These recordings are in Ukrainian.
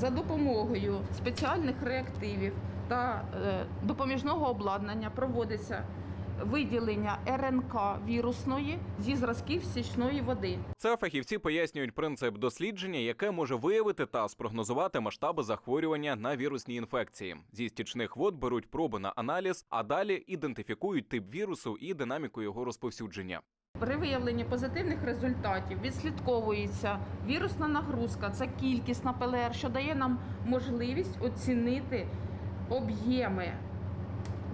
За допомогою спеціальних реактивів та е, допоміжного обладнання проводиться виділення РНК вірусної зі зразків стічної води. Це фахівці пояснюють принцип дослідження, яке може виявити та спрогнозувати масштаби захворювання на вірусні інфекції. Зі стічних вод беруть проби на аналіз, а далі ідентифікують тип вірусу і динаміку його розповсюдження. При виявленні позитивних результатів відслідковується вірусна нагрузка, це кількість на ПЛР, що дає нам можливість оцінити об'єми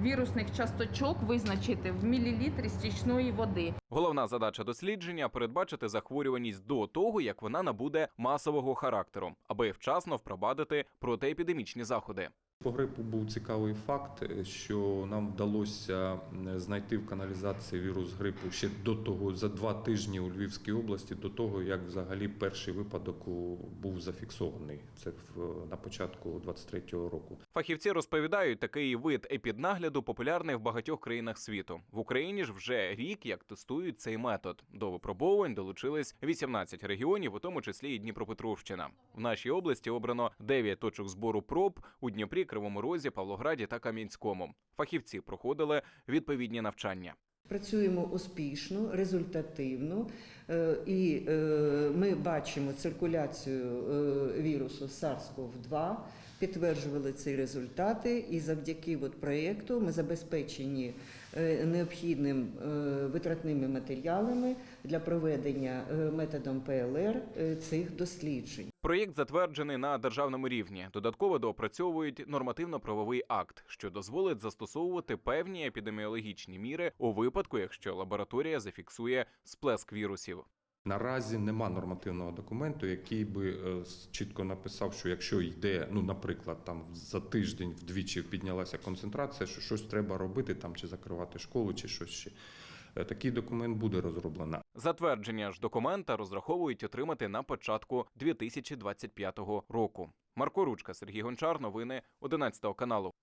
вірусних часточок, визначити в мілілітрі стічної води. Головна задача дослідження передбачити захворюваність до того, як вона набуде масового характеру, аби вчасно впровадити протиепідемічні заходи. По грипу був цікавий факт, е, що нам вдалося знайти в каналізації вірус грипу ще до того, за два тижні у Львівській області, до того, як взагалі перший випадок був зафіксований. Це в, на початку 23-го року. Фахівці розповідають, такий вид епіднагляду популярний в багатьох країнах світу. В Україні ж вже рік як тестують цей метод. До випробовувань долучились 18 регіонів, у тому числі і Дніпропетровщина. В нашій області обрано 9 точок збору проб у Дніпрі, Кривому Розі, Павлограді та Кам'янському. Фахівці проходили відповідні навчання. Працюємо успішно, результативно, і е, ми бачимо циркуляцію е, вірусу SARS-CoV-2, підтверджували ці результати, і завдяки от проєкту ми забезпечені е, необхідним е, витратними матеріалами для проведення е, методом ПЛР е, цих досліджень. Проєкт затверджений на державному рівні. Додатково доопрацьовують нормативно-правовий акт, що дозволить застосовувати певні епідеміологічні міри у випадку, якщо лабораторія зафіксує сплеск вірусів. Наразі нема нормативного документу, який би е, чітко написав, що якщо йде, ну, наприклад, там за тиждень вдвічі піднялася концентрація, що щось треба робити, там чи закривати школу, чи щось ще. Е, Такий документ буде розроблено. Затвердження ж документа розраховують отримати на початку 2025 року. Марко Ручка, Сергій Гончар, новини 11 каналу.